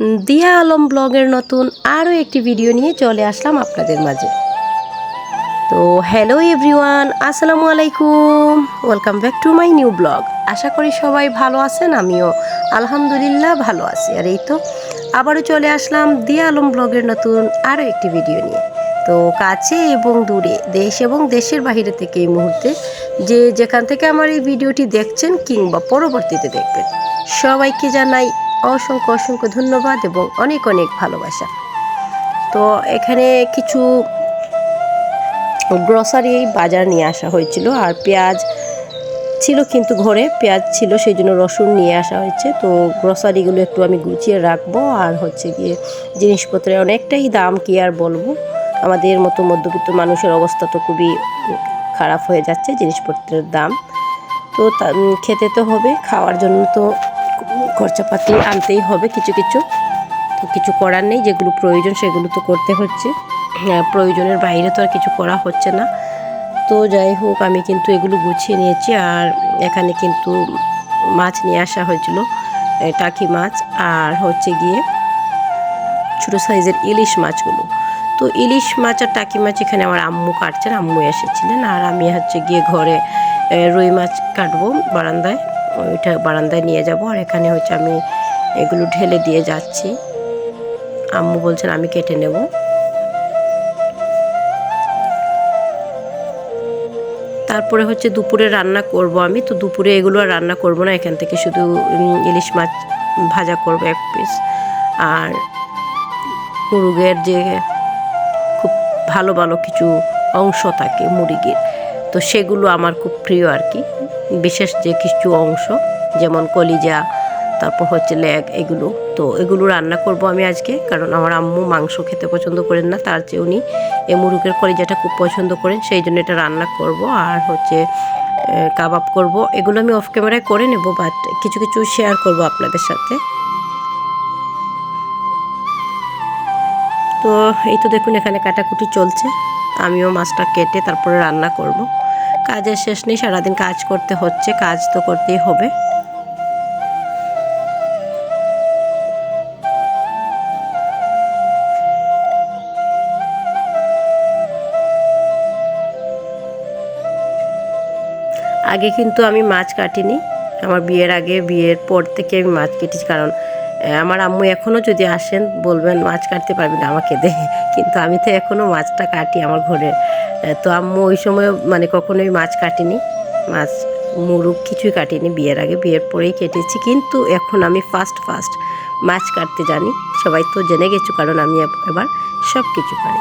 দিয়া আলম ব্লগের নতুন আরও একটি ভিডিও নিয়ে চলে আসলাম আপনাদের মাঝে। তো হ্যালো এভরিওয়ান, আসসালামু আলাইকুম। Welcome back to my new blog. আশা করি সবাই ভালো আছেন, আমিও আলহামদুলিল্লাহ ভালো আছি। আর এই তো আবারও চলে আসলাম দিয়া আলম ব্লগের নতুন আরও একটি ভিডিও নিয়ে। তো কাছে এবং দূরে, দেশ এবং দেশের বাইরে থেকে এই মুহূর্তে যে যেখান থেকে আমার এই ভিডিওটি দেখছেন কিংবা পরবর্তীতে দেখবেন, সবাইকে জানাই অসংখ্য অসংখ্য ধন্যবাদ এবং অনেক অনেক ভালোবাসা। তো এখানে কিছু গ্রসারি বাজার নিয়ে আসা হয়েছিল আর পেঁয়াজ ছিল কিন্তু ঘরে, পেঁয়াজ ছিল সেই জন্য রসুন নিয়ে আসা হয়েছে। তো গ্রসারিগুলো একটু আমি গুছিয়ে রাখব আর হচ্ছে গিয়ে জিনিসপত্রের অনেকটাই দাম কি আর বলব? আমাদের মতো মধ্যবিত্ত মানুষের অবস্থা তো খুবই খারাপ হয়ে যাচ্ছে জিনিসপত্রের দাম। তো খেতে তো হবে, খাওয়ার জন্য তো খরচাপাতি আনতেই হবে কিছু কিছু। তো কিছু করার নেই যেগুলো প্রয়োজন সেগুলো তো করতে হচ্ছে। হ্যাঁ, প্রয়োজনের বাইরে তো আর কিছু করা হচ্ছে না। তো যাই হোক আমি কিন্তু এগুলো গুছিয়ে নিয়েছি আর এখানে কিন্তু মাছ নিয়ে আসা হয়েছিল টাকি মাছ আর হচ্ছে গিয়ে ছোটো সাইজের ইলিশ মাছগুলো। তো ইলিশ মাছ আর টাকি মাছ এখানে আমার আম্মু কাটছেন আম্মু এসেছিলেন আর আমি হচ্ছে গিয়ে ঘরে রুই মাছ কাটবো বারান্দায়। ওইটা বারান্দায় নিয়ে যাব, আর এখানে হচ্ছে আমি এগুলো ঢেলে দিয়ে যাচ্ছি। আম্মু বলছেন আমি কেটে নেব। তারপরে হচ্ছে দুপুরে রান্না করব আমি, তো দুপুরে এগুলো আর রান্না করব না, এখান থেকে শুধু ইলিশ মাছ ভাজা করব এক পিস আর মুরগের যে খুব ভালো ভালো কিছু অংশ থাকে মুরগির, তো সেগুলো আমার খুব প্রিয় আর কি। বিশেষ যে কিছু অংশ, যেমন কলিজা, তারপর হচ্ছে লেগ, এগুলো। তো এগুলো রান্না করব আমি আজকে, কারণ আমার আম্মু মাংস খেতে পছন্দ করেন না, তার চেয়ে উনি এই মুরগের কলিজাটা খুব পছন্দ করেন, সেই জন্য এটা রান্না করব। আর হচ্ছে কাবাব করব। এগুলো আমি অফ ক্যামেরায় করে নেব বাট কিছু কিছু শেয়ার করব আপনাদের সাথে। তো এই তো দেখুন, এখানে কাটাকুটি চলছে। আমিও মাছটা কেটে তারপরে রান্না করব। কাজের শেষ নেই, সারাদিন কাজ করতে হচ্ছে, কাজ তো করতেই হবে। আগে কিন্তু আমি মাছ কাটিনি। আমার বিয়ের আগে, বিয়ের পর থেকে আমি মাছ কেটেছি, কারণ আমার আম্মু এখনও যদি আসেন, বলবেন মাছ কাটতে পারবি না আমাকে দে। কিন্তু আমি তো এখনও মাছটা কাটি আমার ঘরে। তো আম্মু ওই সময় মানে কখনোই মাছ কাটিনি। মাছ, মুরুগ কিছুই কাটিনি বিয়ের আগে। বিয়ের পরেই কেটেছি। কিন্তু এখন আমি ফার্স্ট ফার্স্ট মাছ কাটতে জানি। সবাই তো জেনে গেছো, কারণ আমি এবার সব কিছু পারি।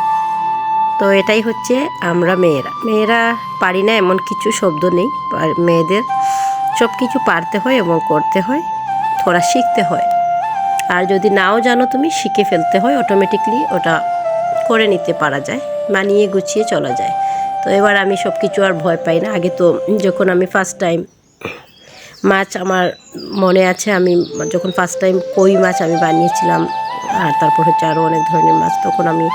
তো এটাই হচ্ছে আমরা মেয়েরা। মেয়েরা পারি না, এমন কিছু শব্দ নেই। মেয়েদের সব কিছু পারতে হয় এবং করতে হয় থোড়া শিখতে হয়। আর যদি নাও জানো তুমি, শিখে ফেলতে হয় অটোমেটিকলি ওটা করে নিতে পারা যায়, মানিয়ে গুছিয়ে চলা যায়। তো এবার আমি সব কিছু আর ভয় পাই না। আগে তো যখন আমি ফার্স্ট টাইম মাছ আমার মনে আছে, আমি যখন ফার্স্ট টাইম কই মাছ আমি বানিয়েছিলাম, আর তারপর হচ্ছে আরও অনেক ধরনের মাছ, তখন আমি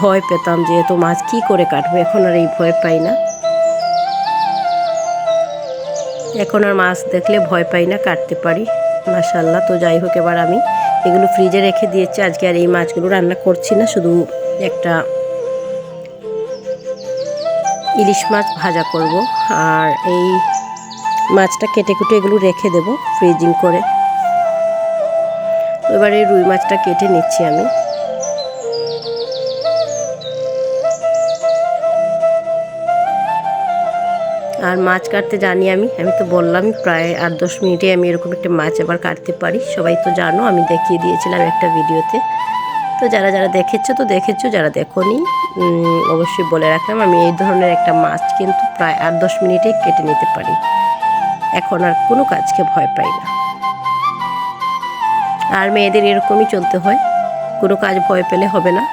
ভয় পেতাম যে এত মাছ কি করে কাটবো। এখন আর এই ভয় পাই না। এখন আর মাছ দেখলে ভয় পাই না, কাটতে পারি মাশাল্লাহ তো যাই হোক, এবার আমি এগুলো ফ্রিজে রেখে দিয়েছি। আজকে আর এই মাছগুলো রান্না করছি না, শুধু একটা ইলিশ মাছ ভাজা করব। আর এই মাছটা কেটে কুটে এগুলো রেখে দেব ফ্রিজিং করে। এবারে রুই মাছটা কেটে নিচ্ছি আমি। আর মাছ কাটতে জানি আমি। আমি তো বললাম প্রায় আট দশ মিনিটে আমি এরকম একটা মাছ আবার কাটতে পারি। সবাই তো জানো, আমি দেখিয়ে দিয়েছিলাম একটা ভিডিওতে। তো যারা যারা দেখেছ তো দেখেছ, যারা দেখোনি অবশ্যই বলে রাখলাম, আমি এই ধরনের একটা মাছ কিন্তু প্রায় আট দশ মিনিটে কেটে নিতে পারি। এখন আর কোনো কাজকে ভয় পাই না। আর মেয়েদের এরকমই চলতে হয়। কোনো কাজ ভয় পেলে হবে না।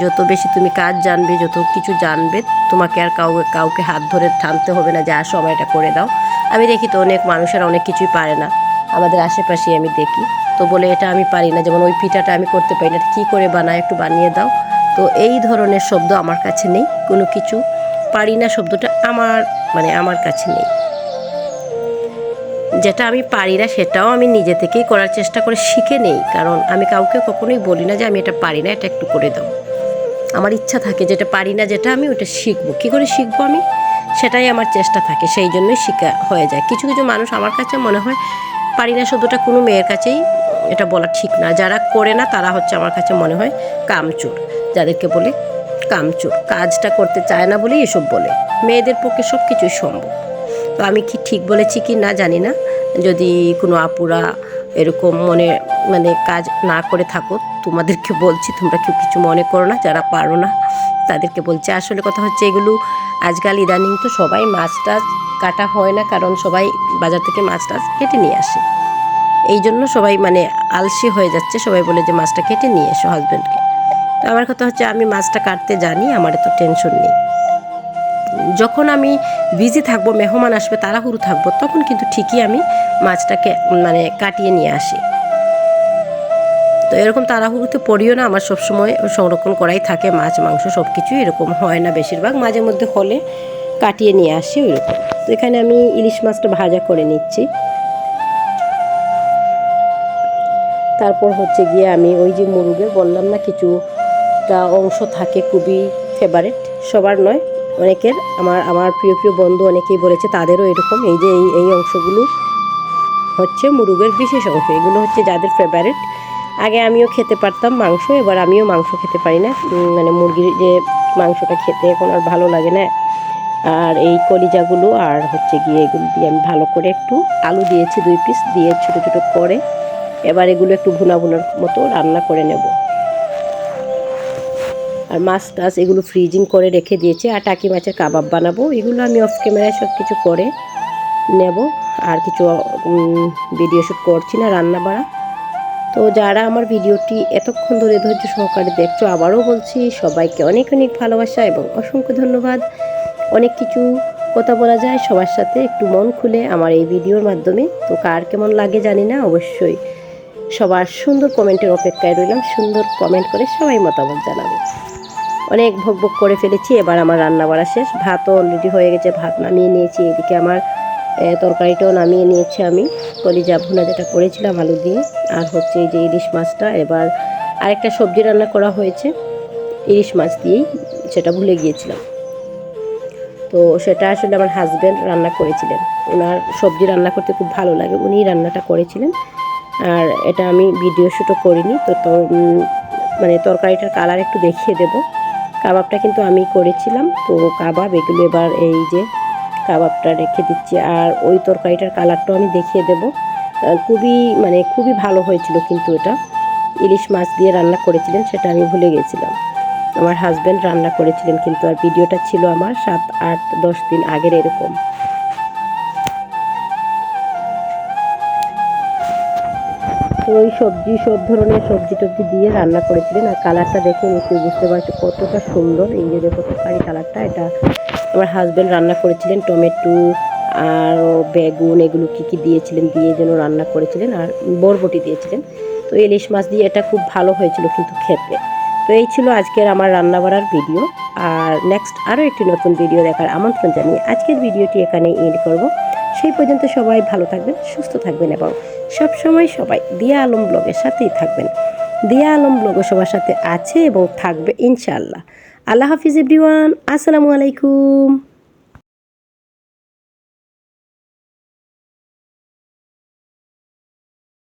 যত বেশি তুমি কাজ জানবে, যত কিছু জানবে, তোমাকে আর কাউকে কাউকে হাত ধরে টানতে হবে না যে আসো আমার এটা করে দাও। আমি দেখি তো অনেক মানুষের অনেক কিছুই পারে না। আমাদের আশেপাশে আমি দেখি। তো বলে এটা আমি পারি না। যেমন ওই পিঠাটা আমি করতে পারি না। কী করে বানায়, একটু বানিয়ে দাও। তো এই ধরনের শব্দ আমার কাছে নেই। কোনো কিছু পারি না শব্দটা আমার মানে আমার কাছে নেই। যেটা আমি পারি না, সেটাও আমি নিজে থেকেই করার চেষ্টা করে শিখে নেই। কারণ আমি কাউকে কখনোই বলি না যে আমি এটা পারি না, এটা একটু করে দাও। আমার ইচ্ছা থাকে যেটা পারি না, যেটা আমি ওটা শিখব। কী করে শিখব আমি? সেটাই আমার চেষ্টা থাকে, সেই জন্যই শিখা হয়ে যায়। কিছু কিছু মানুষ আমার কাছে মনে হয়, পারি না শব্দটা কোনো মেয়ের কাছেই এটা বলা ঠিক না। যারা করে না, তারা হচ্ছে আমার কাছে মনে হয় কামচুর। যাদেরকে বলে কামচুর। কাজটা করতে চায় না বলেই এসব বলে। মেয়েদের পক্ষে সব কিছুই সম্ভব। তো আমি কি ঠিক বলেছি কি না জানি না। যদি কোনো আপুরা এরকম মনে মানে কাজ না করে থাকো, তোমাদেরকে বলছি, তোমরা কেউ কিছু মনে করো না, যারা পারো না, তাদেরকে বলছি। আসলে কথা হচ্ছে এগুলো আজকাল ইদানিং তো সবাই মাছ টাছ কাটা হয় না, কারণ সবাই বাজার থেকে মাছ টাছ কেটে নিয়ে আসে। এই জন্য সবাই মানে আলসি হয়ে যাচ্ছে, সবাই বলে যে মাছটা কেটে নিয়ে এসো হাজব্যান্ডকে তো আমার কথা হচ্ছে, আমি মাছটা কাটতে জানি আমার এত টেনশন নেই। যখন আমি বিজি থাকব, মেহমান আসবে, তাড়াহুড়ো থাকব, তখন কিন্তু ঠিকই আমি মাছটাকে মানে কাটিয়ে নিয়ে আসি। তো এরকম তাড়াহুড়োতে পড়িও না, আমার সবসময় সংরক্ষণ করাই থাকে, মাছ, মাংস সব কিছুই এরকম হয় না বেশিরভাগ। মাঝে মধ্যে হলে কাটিয়ে নিয়ে আসি ওইরকম। তো এখানে আমি ইলিশ মাছটা ভাজা করে নিচ্ছি। তারপর হচ্ছে গিয়ে আমি ওই যে মুরগের, বললাম না, কিছুটা অংশ থাকে খুবই ফেভারেট সবার নয় অনেকের, আমার আমার প্রিয় প্রিয় বন্ধু অনেকেই বলেছে তাদেরও এরকম। এই যে এই এই অংশগুলো হচ্ছে মুরগের বিশেষ অংশ। এগুলো হচ্ছে যাদের ফেভারেট আগে আমিও খেতে পারতাম মাংস, এবার আমিও মাংস খেতে পারি না। মানে মুরগির যে মাংসটা খেতে এখন আর ভালো লাগে না। আর এই কলিজাগুলো আর হচ্ছে গিয়ে এগুলো দিয়ে আমি ভালো করে একটু আলু দিয়েছি দুই পিস দিয়ে ছোটো ছোটো করে। এবার এগুলো একটু ভুনা, ভুনার মতো রান্না করে নেব। আর মাছ টাছ এগুলো ফ্রিজিং করে রেখে দিয়েছি। আর টাকি মাছের কাবাব বানাবো। এগুলো আমি অফ ক্যামেরায় সব কিছু করে নেব। আর কিছু ভিডিও শ্যুট করছি না, রান্না বাড়া। তো যারা আমার ভিডিওটি এতক্ষণ ধরে ধৈর্য সহকারে দেখছ, আবারও বলছি, সবাইকে অনেক অনেক ভালোবাসা এবং অসংখ্য ধন্যবাদ। অনেক কিছু কথা বলা যায়, সবার সাথে একটু মন খুলে আমার এই ভিডিওর মাধ্যমে। তো কার কেমন লাগে জানি না, অবশ্যই সবার সুন্দর কমেন্টের অপেক্ষায় রইলাম। সুন্দর কমেন্ট করে সবাই মতামত জানাবে। অনেক ভোগ ভোগ করে ফেলেছি। এবার আমার রান্না বাড়া শেষ। ভাতও অলরেডি হয়ে গেছে, ভাত নামিয়ে নিয়েছি। এদিকে আমার তরকারিটাও নামিয়ে নিয়েছি আমি। কলিজা ভুনা যেটা করেছিলাম আলু দিয়ে, আর হচ্ছে এই যে ইলিশ মাছটা। এবার আরেকটা সবজি রান্না করা হয়েছে, ইলিশ মাছ দিয়েই, সেটা ভুলে গিয়েছিলাম। তো সেটা আসলে আমার হাজব্যান্ড রান্না করেছিলেন। ওনার সবজি রান্না করতে খুব ভালো লাগে, উনিই রান্নাটা করেছিলেন। আর এটা আমি ভিডিও শ্যুটও করিনি, তো মানে তরকারিটার কালার একটু দেখিয়ে দেব। কাবাবটা কিন্তু আমি করেছিলাম। তো কাবাব, এগুলো এবার এই যে কাবাবটা রেখে দিচ্ছি। আর ওই তরকারিটার কালারটাও আমি দেখিয়ে দেব। খুবই মানে খুবই ভালো হয়েছিল কিন্তু এটা। ইলিশ মাছ দিয়ে রান্না করেছিলেন, সেটা আমি ভুলে গেছিলাম। আমার হাজব্যান্ড রান্না করেছিলেন কিন্তু, আর ভিডিওটা ছিল আমার সাত, আট, দশ দিন আগের এরকম। তো ওই সবজি, সব ধরনের সবজি টবজি দিয়ে রান্না করেছিলেন। আর কালারটা দেখে নিশ্চয়ই বুঝতে পারছি কতটা সুন্দর এই যে দেখো তরকারি কালারটা এটা আমার হাজব্যান্ড রান্না করেছিলেন, টমেটো আর বেগুন, এগুলো কী কী দিয়েছিলেন, দিয়ে যেন রান্না করেছিলেন, আর বরবটি দিয়েছিলেন। তো ইলিশ মাছ দিয়ে এটা খুব ভালো হয়েছিল কিন্তু খেতে। তো এই ছিল আজকের আমার রান্না বাড়ার ভিডিও আর নেক্সট আরও একটি নতুন ভিডিও দেখার আমন্ত্রণ জানিয়ে আজকের ভিডিওটি এখানে এন্ড করব। সেই পর্যন্ত সবাই ভালো থাকবেন, সুস্থ থাকবেন এবং সবসময় সবাই দিয়া আলম ব্লগের সাথেই থাকবেন। দিয়া আলম ব্লগ সবার সাথে আছে এবং থাকবে ইনশাআল্লাহ। আল্লাহ হাফিজ, এভরিওয়ান, আসসালামু আলাইকুম।